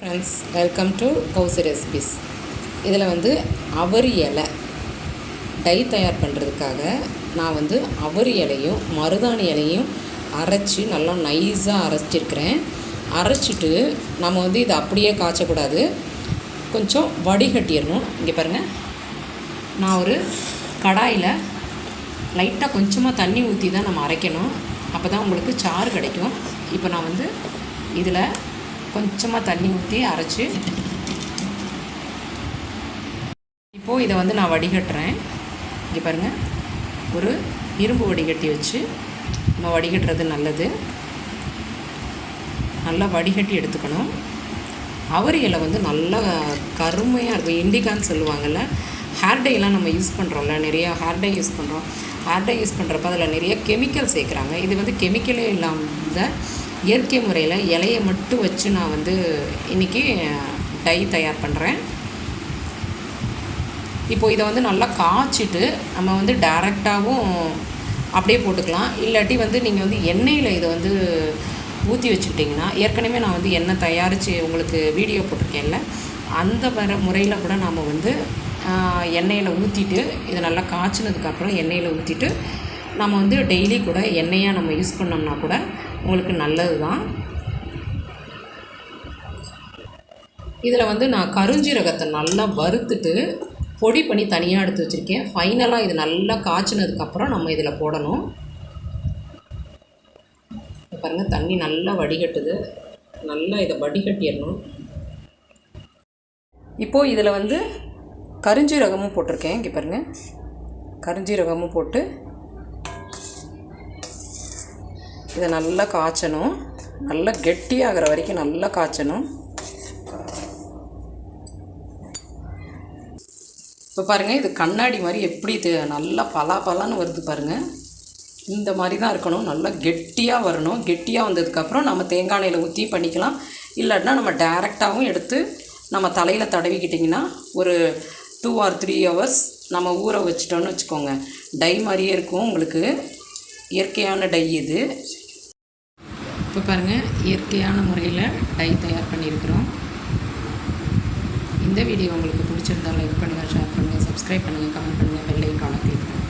Friends welcome to Kousi recipes இதில் வந்து அவரி இலை டை தயார் பண்ணுறதுக்காக நான் வந்து அவரி இலையும் மருதாணி இலையும் அரைச்சி நல்லா நைஸாக அரைச்சிருக்கிறேன். அரைச்சிட்டு நம்ம வந்து இதை அப்படியே காய்ச்சக்கூடாது. கொஞ்சம் வடிகட்டிடணும். இங்கே பாருங்கள் நான் ஒரு கடாயில் லைட்டாக கொஞ்சமாக தண்ணி ஊற்றி தான் நம்ம அரைக்கணும். அப்போ தான் உங்களுக்கு சாறு கிடைக்கும். இப்போ நான் வந்து இதில் கொஞ்சமாக தண்ணி ஊற்றி அரைச்சி. இப்போது இதை வந்து நான் வடிகட்டுறேன். இங்கே பாருங்கள் ஒரு இரும்பு வடிகட்டி வச்சு நம்ம வடிகட்டுறது நல்லது. நல்லா வடிகட்டி எடுத்துக்கணும். அவரி இலை வந்து நல்லா கருமையாக இருக்கும். இண்டிகான்னு சொல்லுவாங்கள்ல ஹேர் டைலாம் நம்ம யூஸ் பண்ணுறோம்ல நிறையா ஹேர் டை யூஸ் பண்ணுறோம் ஹேர் டை யூஸ் பண்ணுறப்ப அதில் நிறைய கெமிக்கல் சேர்க்குறாங்க. இது வந்து கெமிக்கலே இல்லாமல் இயற்கை முறையில் இலையை மட்டும் வச்சு நான் வந்து இன்றைக்கி டை தயார் பண்ணுறேன் இப்போ இதை வந்து நல்லா காய்ச்சிட்டு நம்ம வந்து டேரெக்டாகவும் அப்படியே போட்டுக்கலாம். இல்லாட்டி வந்து நீங்கள் வந்து எண்ணெயில் இதை வந்து ஊற்றி வச்சுக்கிட்டிங்கன்னா ஏற்கனவே நான் வந்து எண்ணெய் தயாரித்து உங்களுக்கு வீடியோ போட்டிருக்கேன்ல அந்த வர முறையில் கூட நாம் வந்து எண்ணெயில் ஊற்றிட்டு இதை நல்லா காய்ச்சினதுக்கப்புறம் எண்ணெயில் ஊற்றிட்டு நம்ம வந்து டெய்லி கூட எண்ணெயாக நம்ம யூஸ் பண்ணோம்னா கூட உங்களுக்கு நல்லது தான் இதில் வந்து நான் கருஞ்சீரகத்தை நல்லா வறுத்துட்டு பொடி பண்ணி தனியாக எடுத்து வச்சுருக்கேன். ஃபைனலாக இது நல்லா காய்ச்சினதுக்கப்புறம் நம்ம இதில் போடணும். பாருங்கள் தண்ணி நல்லா வடிகட்டுது. நல்லா இதை வடிகட்டிடணும். இப்போது இதில் வந்து கருஞ்சீரகமும் போட்டிருக்கேன். இங்கே பாருங்கள் கருஞ்சீரகமும் போட்டு இதை நல்லா காய்ச்சணும். நல்லா கெட்டியாகிற வரைக்கும் நல்லா காய்ச்சணும். இப்போ பாருங்கள் இது கண்ணாடி மாதிரி எப்படி இது நல்லா பலா பலான்னு வருது பாருங்கள் இந்த மாதிரி தான் இருக்கணும். நல்லா கெட்டியாக வரணும். கெட்டியாக வந்ததுக்கப்புறம் நம்ம தேங்காய் எண்ணெயில் ஊற்றி பண்ணிக்கலாம். இல்லாட்டினா நம்ம டேரெக்டாகவும் எடுத்து நம்ம தலையில் தடவிக்கிட்டிங்கன்னா ஒரு டூ ஆர் த்ரீ ஹவர்ஸ் நம்ம ஊற வச்சிட்டோன்னு வச்சுக்கோங்க. டை மாதிரியே இருக்கும் உங்களுக்கு. இயற்கையான டை இது. இப்போ பாருங்கள் இயற்கையான முறையில் டை தயார் பண்ணியிருக்கிறோம். இந்த வீடியோ உங்களுக்கு பிடிச்சிருந்தா லைக் பண்ணுங்கள் ஷேர் பண்ணுங்கள் சப்ஸ்கிரைப் பண்ணுங்கள் கமெண்ட் பண்ணுங்கள் வெள்ளையும் ஐக்கானை கிளிக் பண்ணுங்கள்